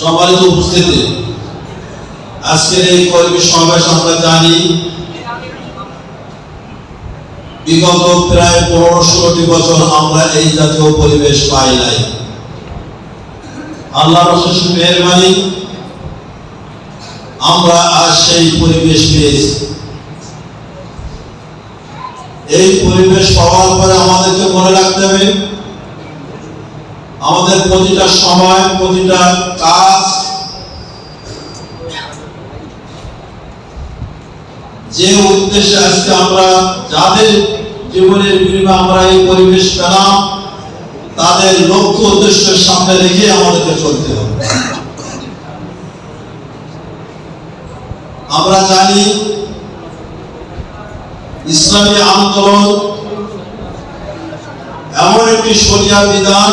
সম্মানিত উপস্থিতি। আজকের এই কর্মী সমাবেশ আমরা জানি, বিগত প্রায় পনেরো ষোলোটি বছর আমরা এই জাতীয় পরিবেশ পাই নাই। আল্লাহ রসুল মেহরবানি, আমরা আজ সেই পরিবেশ পেয়েছি। এই পরিবেশ পাওয়ার পরে আমাদেরকে মনে রাখতে হবে আমাদের প্রতিটা সময়, প্রতিটা কাজ, যে উদ্দেশ্যে আজকে আমরা যাদের জীবনের বিনিময়ে আমরা এই পরিবেশ পেলাম, তাদের লক্ষ্য উদ্দেশ্যের সামনে রেখে আমাদেরকে চলতে হবে। আমরা জানি ইসলামী আন্দোলন এমন একটি সরিয়া বিধান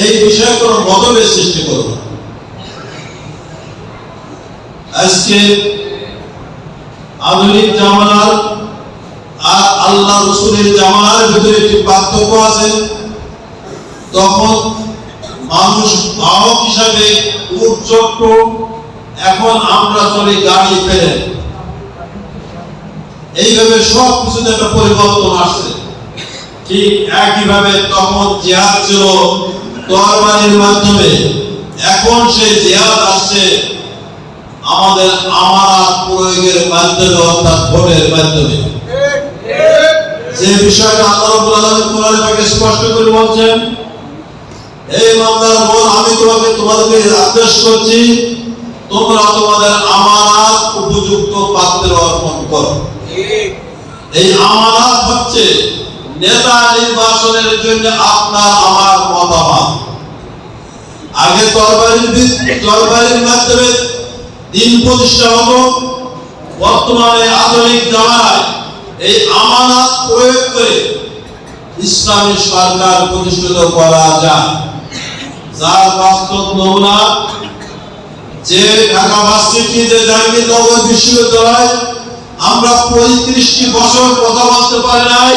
এই বিষয়ে কোনো মতভেদ সৃষ্টি করো না। আজকে আধুনিক জামানার আর আল্লাহ রসুলের জামানার ভিতরে একটি পার্থক্য আছে। তখন মানুষ বাহক হিসাবে উট এখন আমরা চলি গাড়ি ফেলে। এইভাবে সব কিছুতে একটা পরিবর্তন আসছে। ঠিক একইভাবে তখন জেহাদ ছিল তরবারির মাধ্যমে এখন সেই জেহাদ আসছে, আমাদের আমানত প্রয়োগের মাধ্যমে, অর্থাৎ ভোটের মাধ্যমে। যে বিষয়টা আল্লাহ কোরআনে পাকে স্পষ্ট করে বলছেন এই মামলার আমি তোমাকে তোমাদেরকে আদেশ করছি, তোমরা তোমাদের আমানত উপযুক্ত পাত্রে অর্পণ করো। এই আমানত হচ্ছে নেতা নির্বাচনের জন্য আপনার আমার মতামত। আগে তরবারির তরবারির মাধ্যমে দিন প্রতিষ্ঠা হতো। বর্তমানে আধুনিক জামানায় এই আমানত প্রয়োগ করে ইসলামী সরকার প্রতিষ্ঠিত করা যায়। যার বাস্তব নমুনা যে ঢাকা ভার্সিটি যে জাহাঙ্গীরনগর বিশ্ববিদ্যালয়, আমরা পঁয়ত্রিশটি বছর কথা বলতে পারি নাই।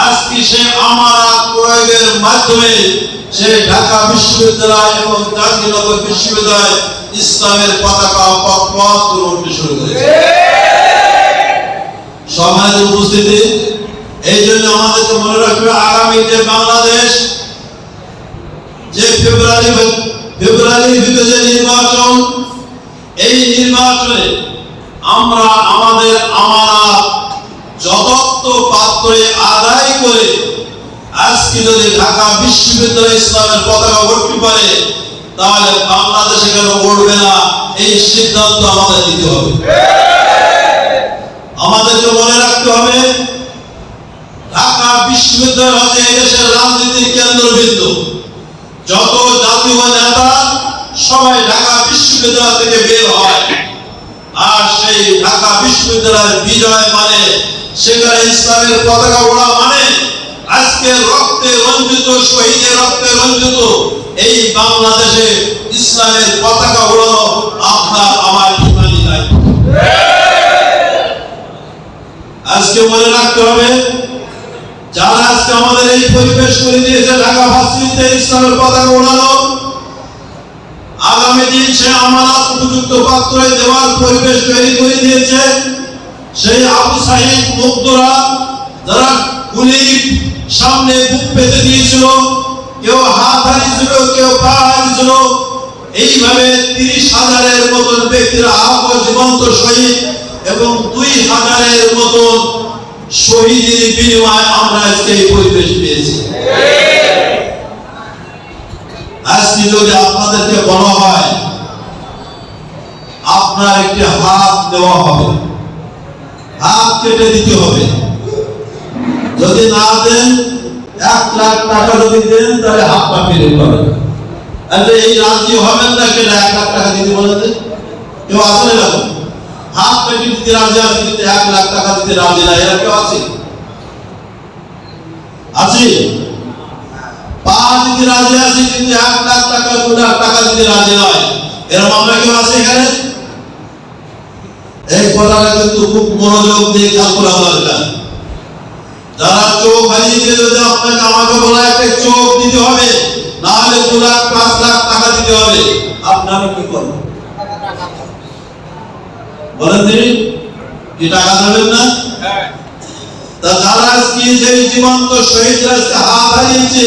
আজকে সে আমানত প্রয়োগের মাধ্যমে সে ঢাকা বিশ্ববিদ্যালয় এবং জাহাঙ্গীরনগর বিশ্ববিদ্যালয় ইসলামের পতাকা পথ শুরু করেছে। সমাজের উপস্থিতি, এই জন্য আমাদেরকে মনে রাখবে আগামী যে বাংলাদেশ, যে ফেব্রুয়ারি ফেব্রুয়ারির ভিতরে যে নির্বাচন, এই নির্বাচনে আমরা আমাদের আমানত যথার্থ পাত্রে আদায় করে, আজকে যদি ঢাকা বিশ্ববিদ্যালয় ইসলামের পতাকা উঠতে পারে, তাহলে বাংলাদেশে কেন উঠবে না? এই সিদ্ধান্ত আমাদের নিতে হবে। আমাদেরকে মনে রাখতে হবে, ঢাকা বিশ্ববিদ্যালয় হচ্ছে দেশের রাজনীতির কেন্দ্রবিন্দু। যত জাতীয় নেতা সবাই ঢাকা বিশ্ববিদ্যালয় থেকে বের হয়। আর সেই ঢাকা বিশ্ববিদ্যালয়ের বিজয় মানে সেখানে ইসলামের পতাকা ওড়া মানে আজকে রক্তে রঞ্জিত শহীদের রক্তে রঞ্জিত এই বাংলাদেশে ইসলামের পতাকা ওড়ানো আপনার আমার আজকে মনে রাখতে হবে, যারা আজকে আমাদের এই পরিবেশ করে দিয়েছে ঢাকা ইসলামের পতাকা ওড়ানো, আগামী দিন সে আমানত উপযুক্ত পাত্রে দেওয়ার পরিবেশ তৈরি করে দিয়েছে। সেই আবু সাহিদ মুগ্ধরা যারা গুলির সামনে বুক পেতে দিয়েছিল, কেউ হাত হারিয়েছিল, কেউ পা হারিয়েছিল, এইভাবে তিরিশ হাজারের মতন ব্যক্তিরা আহত জীবন্ত শহীদ এবং দুই হাজারের মতন শহীদের বিনিময়ে আমরা আজকে এই পরিবেশ পেয়েছি। আজকে যদি আপনাদেরকে বলা হয়, আপনার একটি হাত দেওয়া হবে। হাত কেটে দিতে হবে। যদি না দেন, এক লাখ টাকা যদি দেন, তাহলে হাতটা ফিরে পাবেন আচ্ছা এই রাজি হবেন না কেন? এক লাখ টাকা দিতে বলেন তো? কেউ আছে না? হাত পেটি দিতে রাজি আছে কিন্তু এক লাখ টাকা দিতে রাজি না। এরা কেউ আছে? আছে? পা দিতে রাজি আছে কিন্তু এক লাখ টাকা, দু লাখ টাকা দিতে রাজি নয়। এরকম আমরা কেউ আছে এখানে? এই কথাটা কিন্তু খুব মনোযোগ দিয়ে খেয়াল করা দরকার। যারা চোখ হারিয়েছে যদি আপনাকে আমাকে বলা একটা চোখ দিতে হবে না হলে দু লাখ পাঁচ লাখ টাকা দিতে হবে। আপনি আমি কি করব বলেন তিনি কি টাকা দেবেন না? তা যারা আজকে যে জীবন্ত শহীদরা হাত হারিয়েছে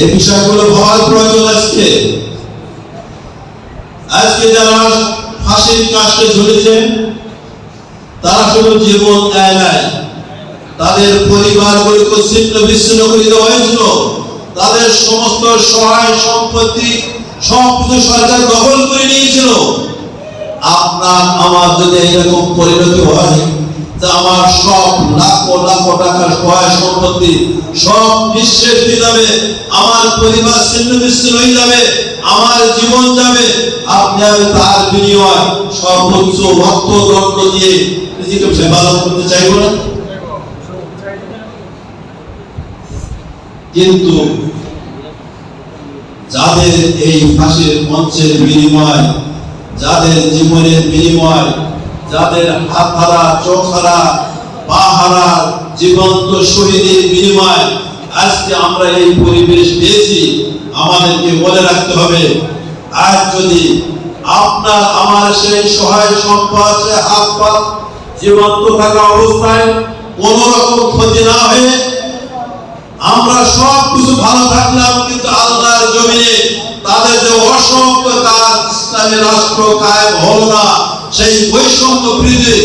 এই বিষয়গুলো ভাবার প্রয়োজন আজকে। আজকে যারা ফাঁসির কাজকে ঝুলেছেন তারা শুধু জীবন দেয় নাই। তাদের ছিন্ন বিচ্ছিন্ন করে দেওয়া হয়েছিল। তাদের সমস্ত সহায় সম্পত্তি সব কিছু সরকার দখল করে নিয়েছিল। আপনার আমার যদি এইরকম পরিণতি হয় আমার সব টাকার সহায় সম্পত্তি সব নিঃশেষ যাবে, আমার পরিবার ছিন্ন বিচ্ছিন্ন হয়ে যাবে, আমার জীবন যাবে। আপনি আমি তার বিনিময় সর্বোচ্চ দণ্ড দিয়ে নিজেকে হেফাজত করতে চাইব না? কিন্তু যাদের এই ফাঁসির মঞ্চের বিনিময়, যাদের জীবনের বিনিময় যাদের হাত হারা চোখ হারা পা হারা জীবন্ত শহীদের বিনিময় আজকে আমরা এই পরিবেশ পেয়েছি, আমাদেরকে মনে রাখতে হবে, আজ যদি আপনার, আমার সেই সহায় সম্পদ হাত পা জীবন্ত থাকা অবস্থায় কোন রকম ক্ষতি না হয়ে আমরা সব কিছু ভালো থাকলাম, কিন্তু আল্লাহর জমিনে তাদের যে অসংখ্য কাজ ইসলামী রাষ্ট্র কায়েম হলো না। সেই বৈষম্য বৃদ্ধি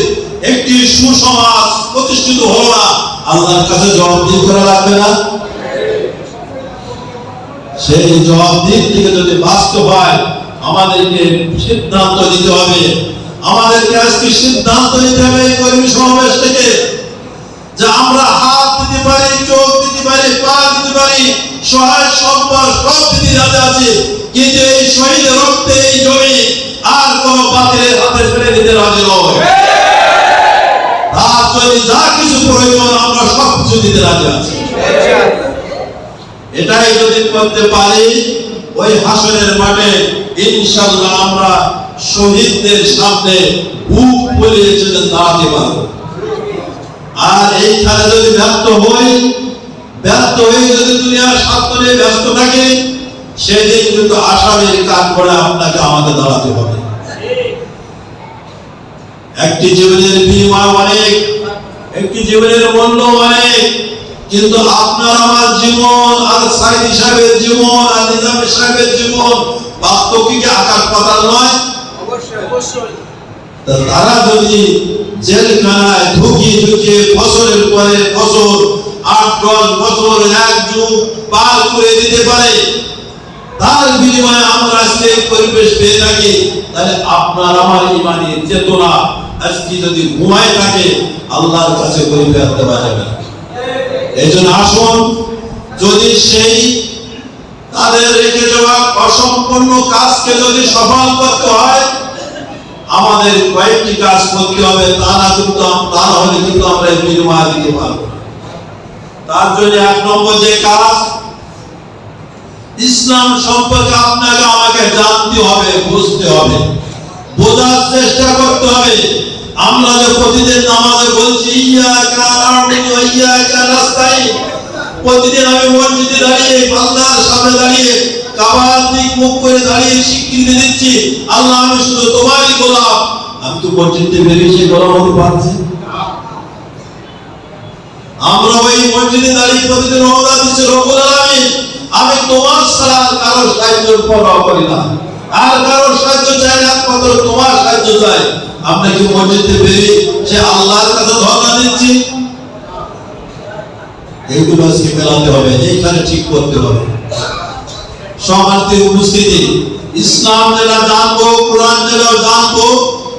একটি সুসমাজ প্রতিষ্ঠিত হলো না আল্লাহর কাছে জবাবদিহি করা লাগবে না? সেই জবাবদিহি থেকে যদি বাস্তব হয়, আমাদেরকে সিদ্ধান্ত নিতে হবে। আমাদেরকে আজকে সিদ্ধান্ত নিতে হবে এই কর্মী সমাবেশ থেকে যে আমরা হাত দিতে পারি, চোখ দিতে পারি, পা দিতে পারি, সহায় সম্পদ সব দিতে যাতে আছে। কিন্তু এই শহীদ রক্তে এই জমি আর কোন হাতে দিতে রাজি নয়। যা কিছু প্রয়োজন, আমরা দিতে রাজি আছি। এটাই যদি করতে পারি, ওই হাসনের মাঠে ইনশাল্লাহ আমরা শহীদদের সামনে বুক ফুলিয়ে চলে দাঁড়াতে পারব। আর এইখানে যদি ব্যর্থ হই ব্যর্থ হয়ে যদি দুনিয়ার স্বার্থ নিয়ে ব্যস্ত থাকে, সেদিন কিন্তু আসামের কাজ করে আপনাকে আমাকে দাঁড়াতে হবে। একটি জীবনের বিনিময় অনেক একটি জীবনের মূল্য অনেক কিন্তু আপনার আমার জীবন আর সাইদি সাহেবের জীবন আর নিজাম সাহেবের জীবন বাস্তব কি আকাশ পাতাল নয়। তা তারা যদি জেলখানায় ঢুকিয়ে ঢুকিয়ে ফসলের পরে ফসল আট দশ বছর এক যুগ পার করে দিতে পারে তার বিনিময়ে আমরা আজকে পরিবেশ পেয়ে থাকি তাহলে আপনার আমার ইমানি চেতনা আজকে যদি ঘুমায় থাকে, আল্লাহর কাছে করে ফেরতে পারবে না। এই জন্য আসুন, যদি সেই তাদের রেখে যাওয়া অসম্পূর্ণ কাজকে যদি সফল করতে হয়, আমাদের কয়েকটি কাজ করতে হবে, তা না কিন্তু তা না হলে কিন্তু আমরা বিনিময় দিতে পারব তার জন্য এক নম্বর যে কাজ, ইসলাম সম্পর্কে আপনাকে আমাকে জানতে হবে, বুঝতে হবে। বোঝার চেষ্টা করতে হবে। আমরা যে প্রতিদিন নামাজে বলছি ইয়াকা না'বুদু ওয়া ইয়াকা নাস্তাইন প্রতিদিন আমি মসজিদে দাঁড়িয়ে আল্লাহর সামনে দাঁড়িয়ে, কাবার দিক মুখ করে দাঁড়িয়ে স্বীকৃতি দিচ্ছি, আল্লাহ, আমি শুধু তোমারই গোলাম। আমি তো মসজিদে বেরিয়ে সেই গোলাম হতে পারছি। আমরা ওই মসজিদে দাঁড়িয়ে প্রতিদিন রওনা দিচ্ছি, রব্বুল আলামিন, আমি তোমার ছাড়া কারও সাহায্যের পরোয়া করি না। আর কারোর সাহায্য চাই না একমাত্র তোমার সাহায্য চাই আমরা কি মসজিদে বেরিয়ে সে আল্লাহর কাছে ধর্ণা দিচ্ছি? এইগুলো মেলাতে হবে, এইখানে ঠিক করতে হবে। সমাজের উপস্থিতি, ইসলাম যেটা জানব, কোরআন যেটা জানব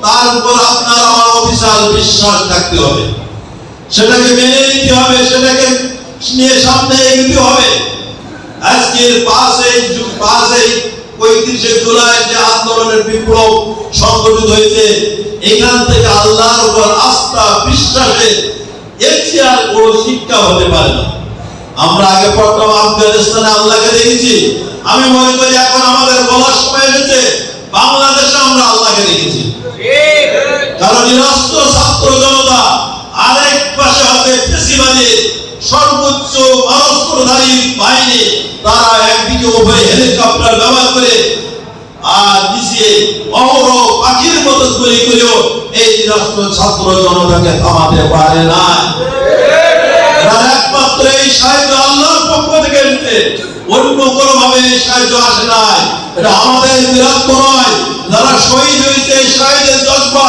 তার উপর আপনার আমার অবিশাল বিশ্বাস থাকতে হবে। সেটাকে মেনে নিতে হবে, সেটাকে নিয়ে সামনে এগোতে হবে। আজকের পাঁচে পাঁচে পঁয়ত্রিশে জুলাই যে আন্দোলনের বিপ্লব সংগঠিত হয়েছে এখান থেকে আল্লাহর উপর আস্থা বিশ্বাসের এর চেয়ে আর বড় শিক্ষা হতে পারে না। আমরা আগে পড়তাম আফগানিস্তানে আল্লাহকে দেখেছি। আমি মনে করি এখন আমাদের বলার সময় এসেছে বাংলাদেশে আমরা আল্লাহকে দেখেছি। কারণ নিরস্ত্র ছাত্র জনতা আরেক পাশে হবে ফেসিবাদী, সর্বোচ্চ মানস্ত্রধারী বাহিনী। তারা একদিকে উভয় হেলিকপ্টার ব্যবহার করে, আর নিচে অহরহ পাখির মতো গুলি করেও এই নিরস্ত্র ছাত্র জনতাকে থামাতে পারে না একমাত্র এই সাহায্য আল্লাহর পক্ষ থেকে এসেছে অন্য কোনো ভাবে সাহায্য আসে নাই। এটা আমাদের বীরত্ব নয়, যারা শহীদ হয়েছে শহীদের জজ্বা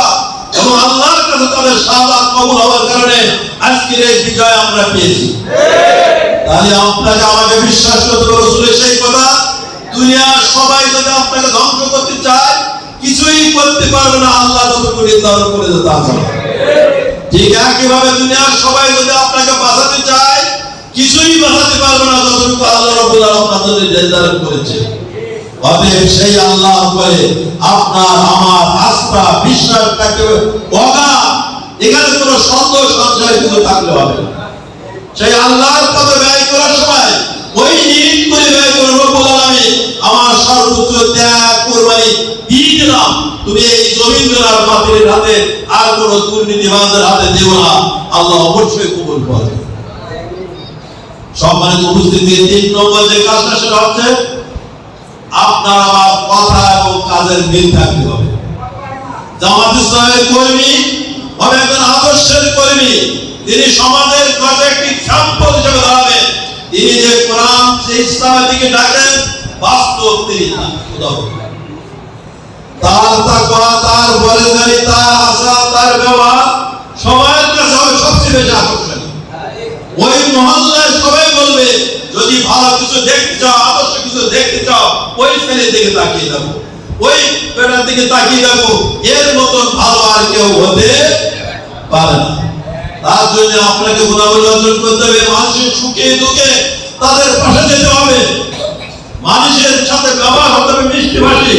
এবং আল্লাহর কাছে তাদের শাহাদাত কবুল হওয়ার কারণে আজকের এই বিজয় আমরা পেয়েছি। তাহলে আপনাকে আমাকে বিশ্বাস করতে হবে রসুলের সেই কথা, দুনিয়ার সবাই যদি আপনাকে ধ্বংস করতে চায়, কিছুই করতে পারবে না, আল্লাহ যতটুকু নির্ধারণ করে দিতে হবে ঠিক একইভাবে দুনিয়ার সবাই যদি আপনাকে বাঁচাতে চায়, কিছুই বাঁচাতে পারবে না, যতটুকু আল্লাহ রাব্বুল আলামিন আপনাদের নির্ধারণ করেছে। তুমি এই জমিনদার বাতিলের হাতে আর কোন দুর্নীতিবাজদের হাতে দিও না। আল্লাহ অবশ্যই কবুল করবে। সম্মানিত উপস্থিতি, তিন নম্বর যে কাজটা সেটা হচ্ছে আপনার আমার কথা এবং কাজের মিল থাকতে হবে? জামাত ইসলামের কর্মী হবে একজন আদর্শের কর্মী। তিনি সমাজের কাছে একটি হিসেবে দাঁড়াবেন তিনি যে ইসলামের দিকে ডাকেন, বাস্তব তিনি তার তাকওয়া, তার বলেদারি তার আশা তার ব্যবহার সবার কাছে সবচেয়ে বেশি আকর্ষণীয়। ওই মহল্লায় বলবে, যদি ভালো কিছু দেখতে চাও, আদর্শ কিছু দেখতে চাও, ওই ছেলের দিকে তাকিয়ে দেখো ওই বেটার দিকে তাকিয়ে দেখো এর মতন ভালো আর কেউ হতে পারে না। তার জন্য আপনাকে গুণাবলী অর্জন করতে হবে। মানুষের সুখে দুঃখে তাদের পাশে যেতে হবে। মানুষের সাথে ব্যবহার হতে হবে মিষ্টি ভাষী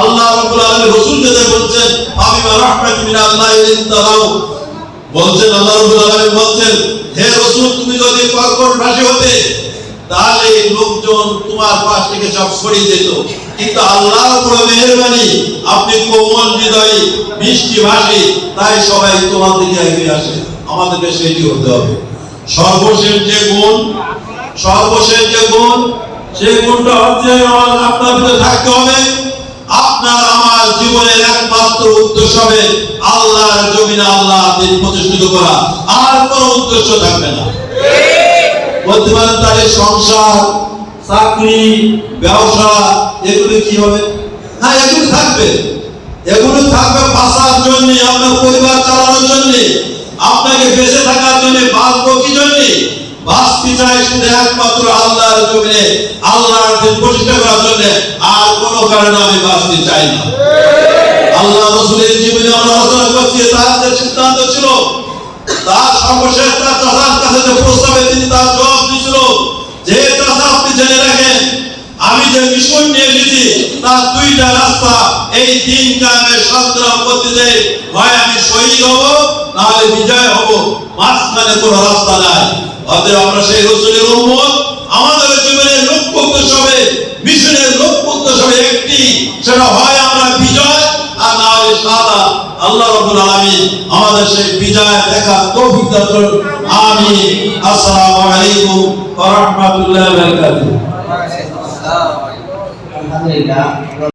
আল্লাহ রাব্বুল আলামিন রাসূল যেতে বলছেন আবিমা রাহমাত মিন আল্লাহ বলছেন, আল্লাহ রাব্বুল আলামিন বলছেন, হে রাসূল, তুমি যদি কর্কট ভাষী হতে, তাহলে লোকজন তোমার পাশ থেকে সব সরিয়ে যেত কিন্তু আল্লাহর উপর মেহেরবানি, আপনি কোমল হৃদয়, মিষ্টি ভাষী, তাই সবাই তোমার দিকে এগিয়ে আসে। আমাদেরকে সেটি হতে হবে। সর্বশেষ যে গুণ, সর্বশেষ যে গুণ সেই গুণটা হচ্ছে আপনার ভিতরে থাকতে হবে। আপনার আমার জীবনের একমাত্র উদ্দেশ্য হবে আল্লাহর জমিনে আল্লাহ প্রতিষ্ঠিত করা। আর কোনো উদ্দেশ্য থাকবে না। বলতে পারেন সংসার, চাকরি, ব্যবসা, এগুলো কি হবে? হ্যাঁ এগুলো থাকবে। এগুলো থাকবে বাঁচার জন্য, আপনার পরিবার চালানোর জন্য, আপনাকে বেঁচে থাকার জন্য, বাঁচবো কি জন্য? আর কোনো কারণে আমি বাঁচতে চাই না। আল্লাহ জীবনে তার যে ছিল, তার সর্বশেষ তার প্রস্তাবে তিনি তার জবাব যে চাষা আপনি জেনে আমি যে মিশন নিয়ে এসেছি তার দুইটা রাস্তা এই কায়েমের সংগ্রাম করতে যে হয় আমি শহীদ হব না হলে বিজয় হব। মাঝখানে কোনো রাস্তা নাই। অতএব আমরা সেই রসুলের উম্মত, আমাদের জীবনের লক্ষ্য উদ্দেশ্য হবে মিশনের লক্ষ্য উদ্দেশ্য হবে একটি। সেটা হয় আমরা বিজয়, আর না হলে সাদা। আল্লাহ রাব্বুল আলামিন আমাদের সেই বিজয় দেখা তৌফিক দান করুন। আমিন। আসসালামু আলাইকুম ওয়া রাহমাতুল্লাহি ওয়া বারাকাতুহু। Alhamdulillah